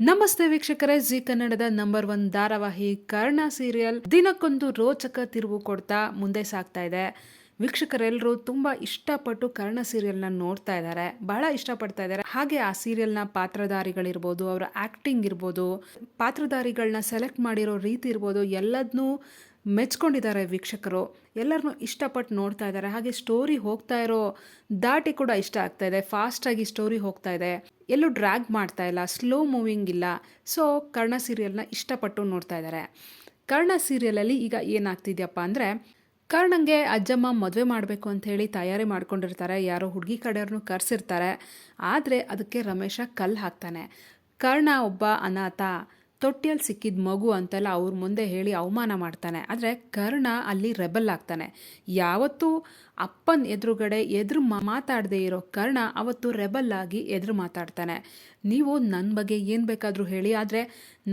ನಮಸ್ತೆ ವೀಕ್ಷಕರೇ, ಜಿ ಕನ್ನಡದ ನಂಬರ್ ಒನ್ ಧಾರಾವಾಹಿ ಕರ್ಣ ಸೀರಿಯಲ್ ದಿನಕ್ಕೊಂದು ರೋಚಕ ತಿರುವು ಕೊಡ್ತಾ ಮುಂದೆ ಸಾಗ್ತಾ ಇದೆ. ವೀಕ್ಷಕರೆಲ್ಲರೂ ತುಂಬ ಇಷ್ಟಪಟ್ಟು ಕರ್ಣ ಸೀರಿಯಲ್ನ ನೋಡ್ತಾ ಇದ್ದಾರೆ. ಬಹಳ ಇಷ್ಟಪಡ್ತಾ ಇದ್ದಾರೆ. ಹಾಗೆ ಆ ಸೀರಿಯಲ್ನ ಪಾತ್ರಧಾರಿಗಳಿರ್ಬೋದು, ಅವರ ಆಕ್ಟಿಂಗ್ ಇರ್ಬೋದು ಪಾತ್ರಧಾರಿಗಳನ್ನ ಸೆಲೆಕ್ಟ್ ಮಾಡಿರೋ ರೀತಿ ಇರ್ಬೋದು ಎಲ್ಲದನ್ನೂ ಮೆಚ್ಕೊಂಡಿದ್ದಾರೆ ವೀಕ್ಷಕರು. ಎಲ್ಲರನ್ನೂ ಇಷ್ಟಪಟ್ಟು ನೋಡ್ತಾ ಇದ್ದಾರೆ. ಹಾಗೆ ಸ್ಟೋರಿ ಹೋಗ್ತಾ ಇರೋ ದಾಟಿ ಕೂಡ ಇಷ್ಟ ಆಗ್ತಾ ಇದೆ. ಫಾಸ್ಟಾಗಿ ಸ್ಟೋರಿ ಹೋಗ್ತಾ ಇದೆ. ಎಲ್ಲೂ ಡ್ರ್ಯಾಗ್ ಮಾಡ್ತಾ ಇಲ್ಲ, ಸ್ಲೋ ಮೂವಿಂಗ್ ಇಲ್ಲ. ಸೊ, ಕರ್ಣ ಸೀರಿಯಲ್ನ ಇಷ್ಟಪಟ್ಟು ನೋಡ್ತಾ ಇದ್ದಾರೆ ಕರ್ಣ ಸೀರಿಯಲಲ್ಲಿ ಈಗ ಏನಾಗ್ತಿದ್ಯಪ್ಪ ಅಂದರೆ, ಕರ್ಣಂಗೆ ಅಜ್ಜಮ್ಮ ಮದುವೆ ಮಾಡಬೇಕು ಅಂತ ಹೇಳಿ ತಯಾರಿ ಮಾಡ್ಕೊಂಡಿರ್ತಾರೆ. ಯಾರೋ ಹುಡುಗಿ ಕಡೆಯವ್ರನ್ನೂ ಕರೆಸಿರ್ತಾರೆ. ಆದರೆ, ಅದಕ್ಕೆ ರಮೇಶ ಕಲ್ಲು ಹಾಕ್ತಾನೆ. ಕರ್ಣ ಒಬ್ಬ ಅನಾಥ. ತೊಟ್ಟಿಯಲ್ಲಿ ಸಿಕ್ಕಿದ ಮಗು ಅಂತೆಲ್ಲ ಅವ್ರ ಮುಂದೆ ಹೇಳಿ ಅವಮಾನ ಮಾಡ್ತಾನೆ. ಆದರೆ ಕರ್ಣ ಅಲ್ಲಿ ರೆಬಲ್ ಆಗ್ತಾನೆ. ಯಾವತ್ತೂ ಅಪ್ಪನ ಎದುರುಗಡೆ ಎದುರು ಮಾತಾಡದೇ ಇರೋ ಕರ್ಣ ಅವತ್ತು ರೆಬಲ್ ಆಗಿ ಎದುರು ಮಾತಾಡ್ತಾನೆ. ನೀವು ನನ್ನ ಬಗ್ಗೆ ಏನು ಬೇಕಾದರೂ ಹೇಳಿ, ಆದರೆ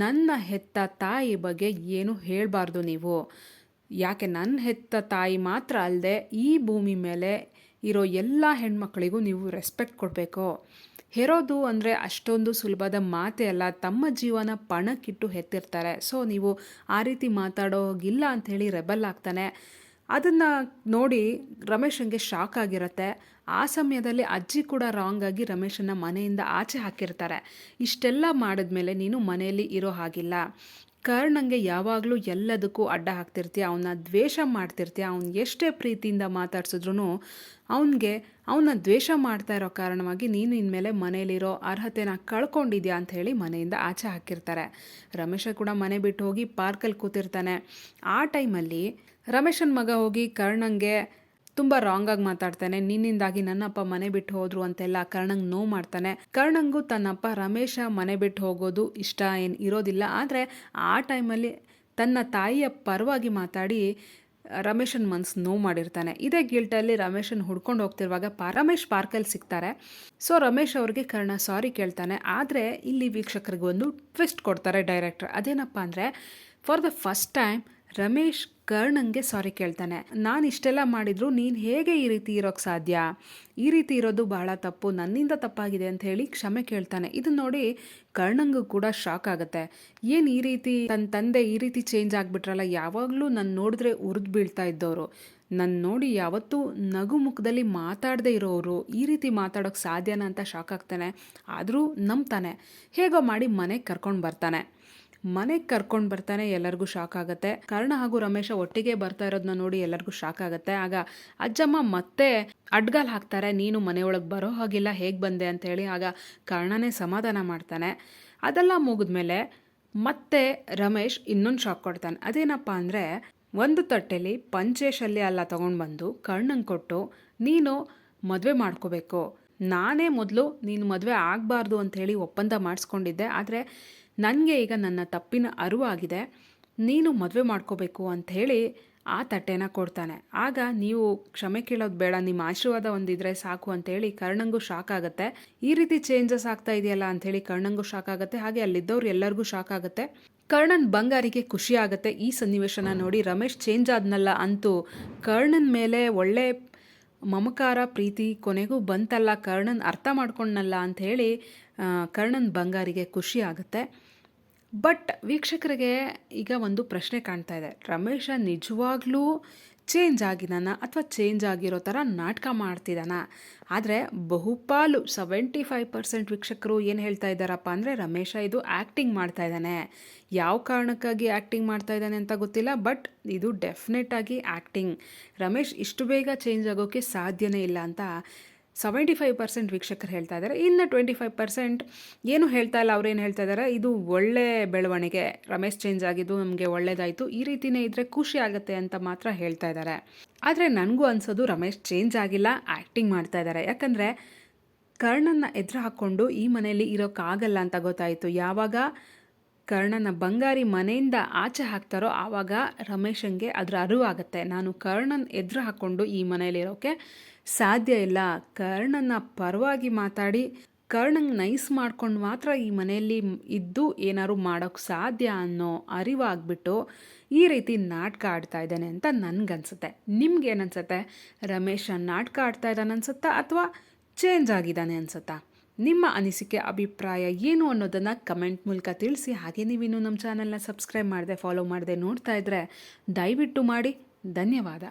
ನನ್ನ ಹೆತ್ತ ತಾಯಿ ಬಗ್ಗೆ ಏನು ಹೇಳಬಾರ್ದು ನೀವು. ಯಾಕೆ ನನ್ನ ಹೆತ್ತ ತಾಯಿ ಮಾತ್ರ ಅಲ್ಲದೆ ಈ ಭೂಮಿ ಮೇಲೆ ಇರೋ ಎಲ್ಲ ಹೆಣ್ಮಕ್ಳಿಗೂ ನೀವು ರೆಸ್ಪೆಕ್ಟ್ ಕೊಡಬೇಕು. ಹೆರೋದು ಅಂದರೆ ಅಷ್ಟೊಂದು ಸುಲಭದ ಮಾತೇ ಅಲ್ಲ, ತಮ್ಮ ಜೀವನ ಪಣಕ್ಕಿಟ್ಟು ಹೆತ್ತಿರ್ತಾರೆ ಸೊ, ನೀವು ಆ ರೀತಿ ಮಾತಾಡೋಗಿಲ್ಲ ಅಂಥೇಳಿ ರೆಬಲ್ ಆಗ್ತಾನೆ. ಅದನ್ನು ನೋಡಿ ರಮೇಶನ್ಗೆ ಶಾಕ್ ಆಗಿರುತ್ತೆ. ಆ ಸಮಯದಲ್ಲಿ ಅಜ್ಜಿ ಕೂಡ ರಾಂಗ್ ಆಗಿ ರಮೇಶನ್ನ ಮನೆಯಿಂದ ಆಚೆ ಹಾಕಿರ್ತಾರೆ. ಇಷ್ಟೆಲ್ಲ ಮಾಡಿದ್ಮೇಲೆ ನೀನು ಮನೆಯಲ್ಲಿ ಇರೋ ಹಾಗಿಲ್ಲ. ಕರ್ಣಂಗೆ ಯಾವಾಗಲೂ ಎಲ್ಲದಕ್ಕೂ ಅಡ್ಡ ಹಾಕ್ತಿರ್ತೀಯ ಅವನ್ನ ದ್ವೇಷ ಮಾಡ್ತಿರ್ತೀಯ, ಅವ್ನು ಎಷ್ಟೇ ಪ್ರೀತಿಯಿಂದ ಮಾತಾಡ್ಸಿದ್ರು ಅವನಿಗೆ, ಅವನ ದ್ವೇಷ ಮಾಡ್ತಾ ಇರೋ ಕಾರಣವಾಗಿ ನೀನು ಇನ್ಮೇಲೆ ಮನೇಲಿರೋ ಅರ್ಹತೆನ ಕಳ್ಕೊಂಡಿದ್ಯಾ ಅಂತ ಹೇಳಿ ಮನೆಯಿಂದ ಆಚೆ ಹಾಕಿರ್ತಾರೆ. ರಮೇಶ ಕೂಡ ಮನೆ ಬಿಟ್ಟು ಹೋಗಿ ಪಾರ್ಕಲ್ಲಿ ಕೂತಿರ್ತಾನೆ. ಆ ಟೈಮಲ್ಲಿ ರಮೇಶನ ಮಗ ಹೋಗಿ ಕರ್ಣಂಗೆ ತುಂಬ ರಾಂಗ್ ಆಗಿ ಮಾತಾಡ್ತಾನೆ. ನಿನ್ನಿಂದಾಗಿ ನನ್ನಪ್ಪ ಮನೆ ಬಿಟ್ಟು ಹೋದ್ರು ಅಂತೆಲ್ಲ ಕರ್ಣಂಗ್ ನೋವು ಮಾಡ್ತಾನೆ. ಕರ್ಣಂಗೂ ತನ್ನಪ್ಪ ರಮೇಶ ಮನೆ ಬಿಟ್ಟು ಹೋಗೋದು ಇಷ್ಟ ಏನು ಇರೋದಿಲ್ಲ. ಆದರೆ ಆ ಟೈಮಲ್ಲಿ ತನ್ನ ತಾಯಿಯ ಪರವಾಗಿ ಮಾತಾಡಿ ರಮೇಶನ್ ಮನ್ಸು ನೋವು ಮಾಡಿರ್ತಾನೆ. ಇದೇ ಗಿಲ್ಟಲ್ಲಿ ರಮೇಶನ್ ಹುಡ್ಕೊಂಡು ಹೋಗ್ತಿರುವಾಗ ಪ, ರಮೇಶ್ ಪಾರ್ಕಲ್ಲಿ ಸಿಗ್ತಾರೆ. ಸೊ ರಮೇಶ್ ಅವ್ರಿಗೆ ಕರ್ಣ ಸಾರಿ ಕೇಳ್ತಾನೆ. ಆದರೆ ಇಲ್ಲಿ ವೀಕ್ಷಕರಿಗೆ ಒಂದು ಟ್ವಿಸ್ಟ್ ಕೊಡ್ತಾರೆ ಡೈರೆಕ್ಟರ್ ಅದೇನಪ್ಪ ಅಂದರೆ for the first time Ramesh ಕರ್ಣಂಗೆ sorry ಕೇಳ್ತಾನೆ. ನಾನು ಇಷ್ಟೆಲ್ಲ ಮಾಡಿದ್ರು ನೀನು ಹೇಗೆ ಈ ರೀತಿ ಇರೋಕ್ಕೆ ಸಾಧ್ಯ? ಈ ರೀತಿ ಇರೋದು ಬಹಳ ತಪ್ಪು, ನನ್ನಿಂದ ತಪ್ಪಾಗಿದೆ ಅಂತ ಹೇಳಿ ಕ್ಷಮೆ ಕೇಳ್ತಾನೆ. ಇದನ್ನ ನೋಡಿ ಕರ್ಣಂಗೂ ಕೂಡ ಶಾಕ್ ಆಗುತ್ತೆ. ಏನು ಈ ರೀತಿ ತನ್ನ ತಂದೆ ಈ ರೀತಿ ಚೇಂಜ್ ಆಗಿಬಿಟ್ರಲ್ಲ, ಯಾವಾಗಲೂ ನನ್ನ ನೋಡಿದ್ರೆ ಉರಿದು ಬೀಳ್ತಾ ಇದ್ದವರು ನನ್ನ ನೋಡಿ ಯಾವತ್ತೂ ನಗು ಮುಖದಲ್ಲಿ ಮಾತಾಡದೇ ಇರೋರು ಈ ರೀತಿ ಮಾತಾಡೋಕೆ ಸಾಧ್ಯನಾ ಅಂತ ಶಾಕ್ ಆಗ್ತಾನೆ. ಆದರೂ ನಂಬ್ತಾನೆ. ಹೇಗೋ ಮಾಡಿ ಮನೆಗೆ ಕರ್ಕೊಂಡು ಬರ್ತಾನೆ. ಮನೆಗೆ ಕರ್ಕೊಂಡು ಬರ್ತಾನೆ ಎಲ್ಲರಿಗೂ ಶಾಕ್ ಆಗುತ್ತೆ. ಕರ್ಣ ಹಾಗೂ ರಮೇಶ ಒಟ್ಟಿಗೆ ಬರ್ತಾ ಇರೋದನ್ನ ನೋಡಿ ಎಲ್ಲರಿಗೂ ಶಾಕ್ ಆಗುತ್ತೆ. ಆಗ ಅಜ್ಜಮ್ಮ ಮತ್ತೆ ಅಡ್ಗಾಲ್ ಹಾಕ್ತಾರೆ, ನೀನು ಮನೆಯೊಳಗೆ ಬರೋ ಹಾಗಿಲ್ಲ, ಹೇಗೆ ಬಂದೆ? ಅಂತ ಹೇಳಿ ಆಗ ಕರ್ಣನೇ ಸಮಾಧಾನ ಮಾಡ್ತಾನೆ. ಅದೆಲ್ಲ ಮುಗಿದ್ಮೇಲೆ ಮತ್ತೆ ರಮೇಶ್ ಇನ್ನೊಂದು ಶಾಕ್ ಕೊಡ್ತಾನೆ. ಅದೇನಪ್ಪ ಅಂದರೆ, ಒಂದು ತಟ್ಟೆಲಿ ಪಂಚೇಶಲ್ಲಿ ಎಲ್ಲ ತೊಗೊಂಡು ಬಂದು ಕರ್ಣಂಗೆ ಕೊಟ್ಟು, ನೀನು ಮದುವೆ ಮಾಡ್ಕೋಬೇಕು. ನಾನೇ ಮೊದಲು ನೀನು ಮದುವೆ ಆಗಬಾರ್ದು ಅಂಥೇಳಿ ಒಪ್ಪಂದ ಮಾಡಿಸ್ಕೊಂಡಿದ್ದೆ. ಆದರೆ ನನಗೆ ಈಗ ನನ್ನ ತಪ್ಪಿನ ಅರಿವಾಗಿದೆ. ನೀನು ಮದುವೆ ಮಾಡ್ಕೋಬೇಕು ಅಂಥೇಳಿ ಆ ತಟ್ಟೆನ ಕೊಡ್ತಾನೆ. ಆಗ ನೀವು ಕ್ಷಮೆ ಕೇಳೋದು ಬೇಡ, ನಿಮ್ಮ ಆಶೀರ್ವಾದ ಒಂದಿದ್ರೆ ಸಾಕು ಅಂತೇಳಿ ಕರ್ಣಂಗೂ ಶಾಕ್ ಆಗುತ್ತೆ. ಈ ರೀತಿ ಚೇಂಜಸ್ ಆಗ್ತಾ ಇದೆಯಲ್ಲ ಅಂಥೇಳಿ ಕರ್ಣಂಗೂ ಶಾಕ್ ಆಗುತ್ತೆ. ಹಾಗೆ ಅಲ್ಲಿದ್ದವ್ರು ಎಲ್ಲರಿಗೂ ಶಾಕ್ ಆಗುತ್ತೆ. ಕರ್ಣನ್ ಬಂಗಾರಿಗೆ ಖುಷಿ ಆಗುತ್ತೆ. ಈ ಸನ್ನಿವೇಶನ ನೋಡಿ ರಮೇಶ್ ಚೇಂಜ್ ಆದ್ನಲ್ಲ ಅಂತೂ ಕರ್ಣನ್ ಮೇಲೆ ಒಳ್ಳೆ ಮಮಕಾರ, ಪ್ರೀತಿ ಕೊನೆಗೂ ಬಂತಲ್ಲ. ಕರ್ಣನ್ ಅರ್ಥ ಮಾಡ್ಕೊಂಡನಲ್ಲ ಅಂಥೇಳಿ ಕರ್ಣನ್ ಬಂಗಾರಿಗೆ ಖುಷಿ ಆಗುತ್ತೆ. ಬಟ್ ವೀಕ್ಷಕರಿಗೆ ಈಗ ಒಂದು ಪ್ರಶ್ನೆ ಕಾಣ್ತಾ ಇದೆ. ರಮೇಶ ನಿಜವಾಗ್ಲೂ ಚೇಂಜ್ ಆಗಿದಾನ ಅಥವಾ ಚೇಂಜ್ ಆಗಿರೋ ಥರ ನಾಟಕ ಮಾಡ್ತಿದ್ದಾನ? ಆದರೆ ಬಹುಪಾಲು ಸೆವೆಂಟಿ ಫೈವ್ ಪರ್ಸೆಂಟ್ ವೀಕ್ಷಕರು ಏನು ಹೇಳ್ತಾ ಇದ್ದಾರಪ್ಪ ಅಂದರೆ ರಮೇಶ ಇದು ಆ್ಯಕ್ಟಿಂಗ್ ಮಾಡ್ತಾ ಇದ್ದಾನೆ. ಯಾವ ಕಾರಣಕ್ಕಾಗಿ ಆ್ಯಕ್ಟಿಂಗ್ ಮಾಡ್ತಾ ಇದ್ದಾನೆ ಅಂತ ಗೊತ್ತಿಲ್ಲ, ಬಟ್ ಇದು ಡೆಫಿನೆಟ್ ಆಗಿ ಆ್ಯಕ್ಟಿಂಗ್ ರಮೇಶ್ ಇಷ್ಟು ಬೇಗ ಚೇಂಜ್ ಆಗೋಕ್ಕೆ ಸಾಧ್ಯನೇ ಇಲ್ಲ ಅಂತ ಸೆವೆಂಟಿ ಫೈವ್ ಪರ್ಸೆಂಟ್ ವೀಕ್ಷಕರು ಹೇಳ್ತಾ ಇದ್ದಾರೆ. ಇನ್ನು ಟ್ವೆಂಟಿ ಫೈವ್ ಪರ್ಸೆಂಟ್ ಏನು ಹೇಳ್ತಾ ಇಲ್ಲ, ಅವ್ರೇನು ಹೇಳ್ತಾ ಇದ್ದಾರೆ, ಇದು ಒಳ್ಳೆ ಬೆಳವಣಿಗೆ. ರಮೇಶ್ ಚೇಂಜ್ ಆಗಿದ್ದು ನಮಗೆ ಒಳ್ಳೇದಾಯಿತು. ಈ ರೀತಿಯೇ ಇದ್ದರೆ ಖುಷಿ ಆಗುತ್ತೆ ಅಂತ ಮಾತ್ರ ಹೇಳ್ತಾ ಇದ್ದಾರೆ. ಆದರೆ ನನಗೂ ಅನ್ಸೋದು ರಮೇಶ್ ಚೇಂಜ್ ಆಗಿಲ್ಲ ಆ್ಯಕ್ಟಿಂಗ್ ಮಾಡ್ತಾ ಇದ್ದಾರೆ. ಯಾಕಂದರೆ ಕರ್ಣನ್ನ ಎದುರು ಹಾಕ್ಕೊಂಡು ಈ ಮನೆಯಲ್ಲಿ ಇರೋಕ್ಕಾಗಲ್ಲ ಅಂತ ಗೊತ್ತಾಯಿತು. ಯಾವಾಗ ಕರ್ಣನ ಬಂಗಾರಿ ಮನೆಯಿಂದ ಆಚೆ ಹಾಕ್ತಾರೋ ಆವಾಗ ರಮೇಶನ್ಗೆ ಅದರ ಅರಿವಾಗುತ್ತೆ. ನಾನು ಕರ್ಣನ ಎದುರು ಹಾಕ್ಕೊಂಡು ಈ ಮನೆಯಲ್ಲಿರೋಕ್ಕೆ ಸಾಧ್ಯ ಇಲ್ಲ. ಕರ್ಣನ ಪರವಾಗಿ ಮಾತಾಡಿ, ಕರ್ಣಂಗೆ ನೈಸ್ ಮಾಡ್ಕೊಂಡು ಮಾತ್ರ ಈ ಮನೆಯಲ್ಲಿ ಇದ್ದು ಏನಾದ್ರು ಮಾಡೋಕ್ಕೆ ಸಾಧ್ಯ ಅನ್ನೋ ಅರಿವಾಗ್ಬಿಟ್ಟು ಈ ರೀತಿ ನಾಟಕ ಆಡ್ತಾ ಇದ್ದಾನೆ ಅಂತ ನನಗನ್ಸುತ್ತೆ. ನಿಮ್ಗೇನನ್ಸುತ್ತೆ? ರಮೇಶ ನಾಟಕ ಆಡ್ತಾ ಇದ್ದಾನೆ ಅನ್ಸುತ್ತಾ ಅಥವಾ ಚೇಂಜ್ ಆಗಿದ್ದಾನೆ ಅನ್ಸುತ್ತಾ? ನಿಮ್ಮ ಅನಿಸಿಕೆ, ಅಭಿಪ್ರಾಯ ಏನು ಅನ್ನೋದನ್ನು ಕಮೆಂಟ್ ಮೂಲಕ ತಿಳಿಸಿ. ಹಾಗೆ ನೀವಿನ್ನೂ ನಮ್ಮ ಚಾನಲ್ನ ಸಬ್ಸ್ಕ್ರೈಬ್ ಮಾಡದೆ, ಫಾಲೋ ಮಾಡದೆ ನೋಡ್ತಾ ಇದ್ದರೆ ದಯವಿಟ್ಟು ಮಾಡಿ. ಧನ್ಯವಾದ.